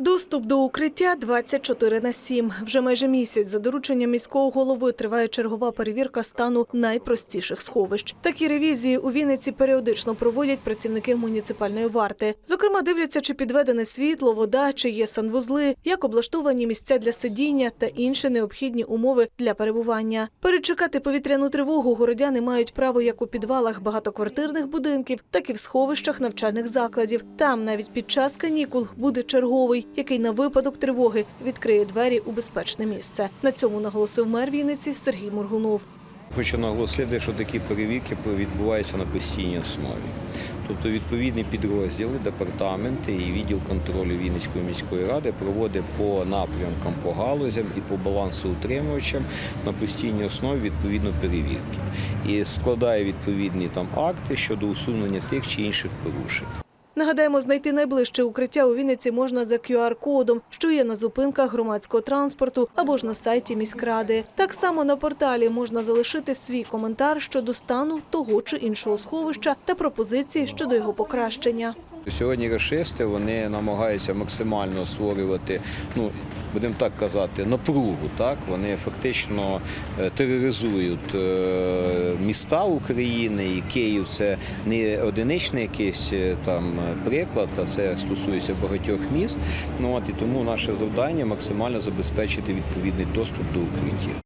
Доступ до укриття 24 на 7. Вже майже місяць за дорученням міського голови триває чергова перевірка стану найпростіших сховищ. Такі ревізії у Вінниці періодично проводять працівники муніципальної варти. Зокрема, дивляться, чи підведене світло, вода, чи є санвузли, як облаштовані місця для сидіння та інші необхідні умови для перебування. Перечекати повітряну тривогу городяни мають право як у підвалах багатоквартирних будинків, так і в сховищах навчальних закладів. Там навіть під час канікул буде черговий, який на випадок тривоги відкриє двері у безпечне місце. На цьому наголосив мер Вінниці Сергій Моргунов. Хочу наголосити, що такі перевірки відбуваються на постійній основі. Тобто відповідні підрозділи, департаменти і відділ контролю Вінницької міської ради проводить по напрямкам, по галузям і по балансоутримувачам на постійній основі відповідно перевірки. І складає відповідні там акти щодо усунення тих чи інших порушень. Нагадаємо, знайти найближче укриття у Вінниці можна за QR-кодом, що є на зупинках громадського транспорту або ж на сайті міськради. Так само на порталі можна залишити свій коментар щодо стану того чи іншого сховища та пропозиції щодо його покращення. Сьогодні рашисти вони намагаються максимально створювати, ну будемо так казати, напругу. Так вони фактично е, тероризують е, міста України, і Київ це не одиничний якийсь е, там приклад, а це стосується багатьох міст. Ну от і тому наше завдання максимально забезпечити відповідний доступ до укриттів.